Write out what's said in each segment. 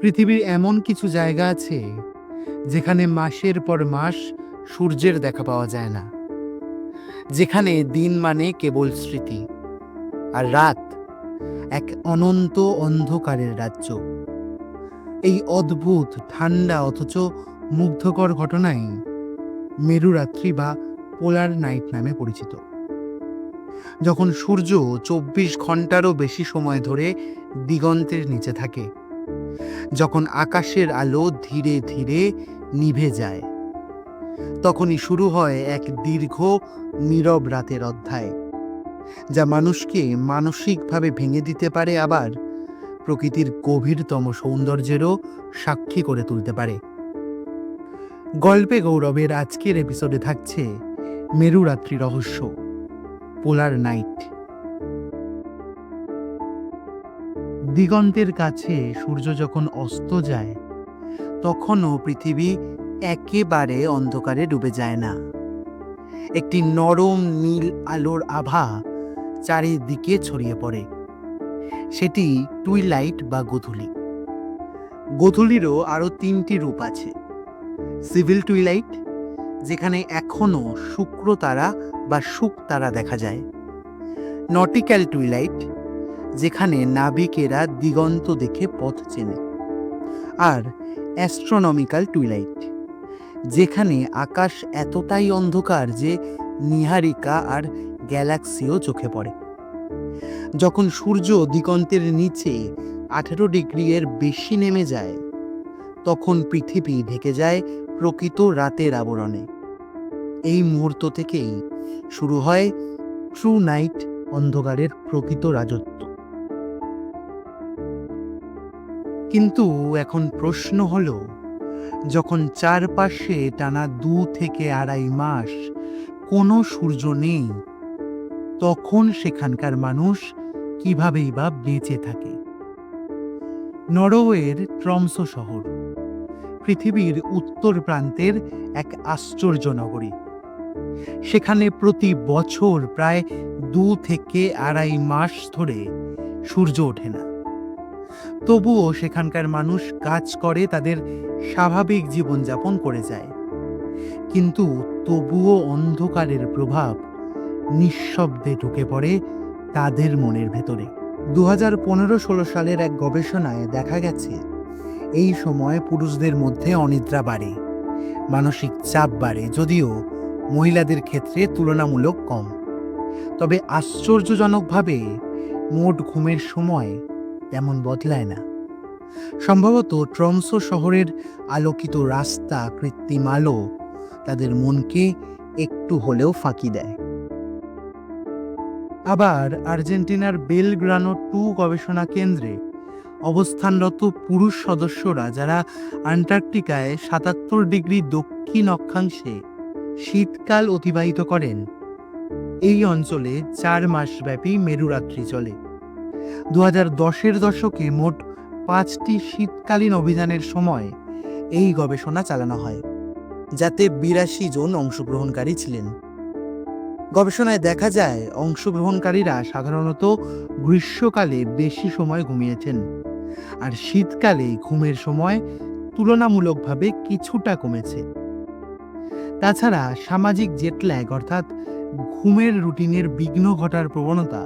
পৃথিবীর এমন কিছু জায়গা আছে যেখানে মাসের পর মাস সূর্যের দেখা পাওয়া যায় না। যেখানে দিন মানে কেবল স্মৃতি আর রাত এক অনন্ত অন্ধকারের রাজ্য। এই অদ্ভুত, ঠান্ডা অথচ মুগ্ধকর ঘটনাই মেরুরাত্রি বা পোলার নাইট নামে পরিচিত। যখন সূর্য চব্বিশ ঘন্টারও বেশি সময় ধরে দিগন্তের নিচে থাকে যখন আকাশের আলো ধীরে ধীরে নিভে যায়, তখনই শুরু হয় এক দীর্ঘ, নীরব রাতের অধ্যায়, যা মানুষকে মানসিকভাবে ভেঙে দিতে পারে, আবার প্রকৃতির গভীরতম সৌন্দর্যেরও সাক্ষী করে তুলতে পারে। গল্পে গৌরবের আজকের এপিসোডে থাকছে মেরুরাত্রি রহস্য, পোলার নাইট। দিগন্তের কাছে সূর্য যখন অস্ত যায়, তখনও পৃথিবী একেবারে অন্ধকারে ডুবে যায় না। একটি নরম নীল আলোর আভা চারিদিকে ছড়িয়ে পড়ে। সেটি টুইলাইট বা গোধূলি। গোধূলিরও আরও তিনটি রূপ আছে। সিভিল টুইলাইট, যেখানে এখনও শুক্র তারা বা শুক তারা দেখা যায়। নটিক্যাল টুইলাইট যেখানে নাবিকেরা দিগন্ত দেখে পথ চেনে। আর অ্যাস্ট্রোনমিক্যাল টুইলাইট যেখানে আকাশ এতটাই অন্ধকার যে নিহারিকা আর গ্যালাক্সিও চোখে পড়ে। যখন সূর্য দিগন্তের নিচে আঠেরো ডিগ্রি এর বেশি নেমে যায়, তখন পৃথিবী ঢেকে যায় প্রকৃত রাতের আবরণে। এই মুহূর্ত থেকেই শুরু হয় ট্রু নাইট অন্ধকারের প্রকৃত রাজত্ব। কিন্তু এখন প্রশ্ন হল, যখন চারপাশে টানা দু থেকে আড়াই মাস কোনো সূর্য নেই, তখন সেখানকার মানুষ কিভাবেই বা বেঁচে থাকে? নরওয়ের ট্রমস শহর, পৃথিবীর উত্তর প্রান্তের এক আশ্চর্য নগরী। সেখানে প্রতি বছর প্রায় দু থেকে আড়াই মাস ধরে সূর্য ওঠে না। তবুও সেখানকার মানুষ কাজ করে, তাদের স্বাভাবিক জীবনযাপন করে যায়। কিন্তু তবুও অন্ধকারের প্রভাব নিঃশব্দে ঢুকে পড়ে তাদের মনের ভেতরে। দু হাজার পনেরো ষোলো সালের এক গবেষণায় দেখা গেছে, এই সময় পুরুষদের মধ্যে অনিদ্রা বাড়ে, মানসিক চাপ বাড়ে, যদিও মহিলাদের ক্ষেত্রে তুলনামূলক কম। তবে আশ্চর্যজনকভাবে, মোট ঘুমের সময় তেমন বদলায় না। সম্ভবত ট্রমসো শহরের আলোকিত রাস্তা, কৃত্রিম আলো তাদের মনকে একটু হলেও ফাঁকি দেয়। আবার আর্জেন্টিনার বেলগ্রানো টু গবেষণা কেন্দ্রে অবস্থানরত পুরুষ সদস্যরা যারা আন্টার্কটিকায় সাতাত্তর ডিগ্রি দক্ষিণ অক্ষাংশে শীতকাল অতিবাহিত করেন, এই অঞ্চলে চার মাসব্যাপী মেরুরাত্রি চলে। দু হাজার দশের দশকে মোট পাঁচটি শীতকালীন অভিযানের সময় এই গবেষণা চালানো হয়, যাতে বিরাশি জন অংশগ্রহণকারী ছিলেন। গবেষণায় দেখা যায়, অংশগ্রহণকারীরা সাধারণত গ্রীষ্মকালে বেশি সময় ঘুমিয়েছেন আর শীতকালে ঘুমের সময় তুলনামূলকভাবে কিছুটা কমেছে। তাছাড়া সামাজিক জেটল্যাগ অর্থাৎ ঘুমের রুটিনের বিঘ্ন ঘটার প্রবণতা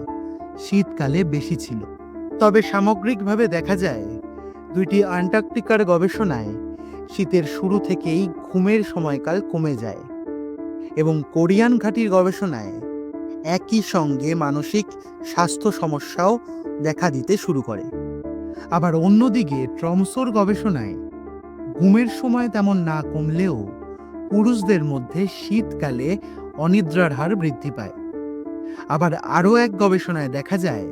শীতকালে বেশি ছিল। তবে সামগ্রিকভাবে দেখা যায়, দুইটি আন্টার্কটিকার গবেষণায় শীতের শুরু থেকেই ঘুমের সময়কাল কমে যায় এবং কোরিয়ান ঘাটির গবেষণায় একই সঙ্গে মানসিক স্বাস্থ্য সমস্যাও দেখা দিতে শুরু করে। আবার অন্যদিকে ট্রমসোর গবেষণায় ঘুমের সময় তেমন না কমলেও পুরুষদের মধ্যে শীতকালে অনিদ্রার হার বৃদ্ধি পায়। আবার আরও এক গবেষণায় দেখা যায়,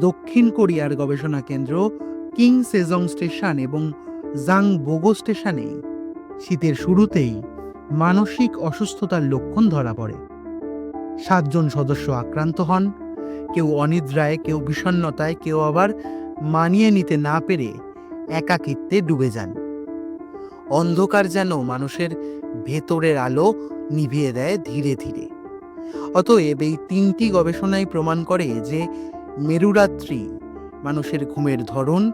দক্ষিণ কোরিয়ার গবেষণা কেন্দ্র কিং সেজং স্টেশন এবং জাং বোগো স্টেশনে শীতের শুরুতেই মানসিক অসুস্থতার লক্ষণ ধরা পড়ে। সাতজন সদস্য আক্রান্ত হন, কেউ অনিদ্রায়, কেউ বিষণ্ণতায়, কেউ আবার মানিয়ে নিতে না পেরে একাকিত্বে ডুবে যান। অন্ধকার যেন মানুষের ভেতরের আলো নিভিয়ে দেয় ধীরে ধীরে। অতএব এই তিনটি গবেষণাই প্রমাণ করে যে মেরুরাত্রি মানুষের ঘুমের ধরন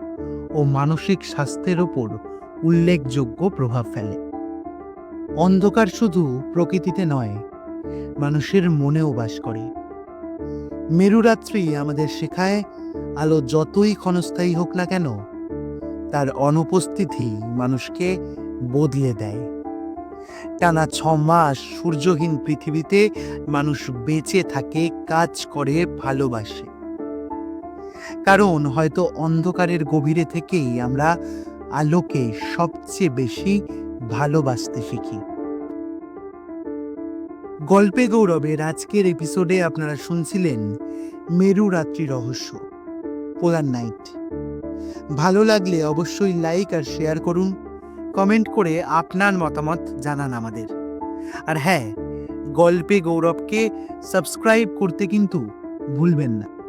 ও ও মানসিক স্বাস্থ্যের ওপর উল্লেখযোগ্য প্রভাব ফেলে। অন্ধকার শুধু প্রকৃতিতে নয়, মানুষের মনেও বাস করে। মেরুরাত্রি আমাদের শেখায় আলো যতই ক্ষণস্থায়ী হোক না কেন, তার অনুপস্থিতি মানুষকে বদলে দেয়। টানা ছ মাস সূর্যহীন পৃথিবীতে মানুষ বেঁচে থাকে, কাজ করে, ভালোবাসে। কারণ হয়তো অন্ধকারের গভীরে থেকেই আমরা আলোকে সবচেয়ে বেশি ভালোবাসতে শিখি। গল্পে গৌরবের আজকের এপিসোডে আপনারা শুনছিলেন মেরু রাত্রি রহস্য, পোলার নাইট। ভালো লাগলে অবশ্যই লাইক আর শেয়ার করুন। কমেন্ট করে আপনার মতামত জানান আমাদের। আর হ্যাঁ গল্পে গৌরবকে সাবস্ক্রাইব করতে কিন্তু ভুলবেন না।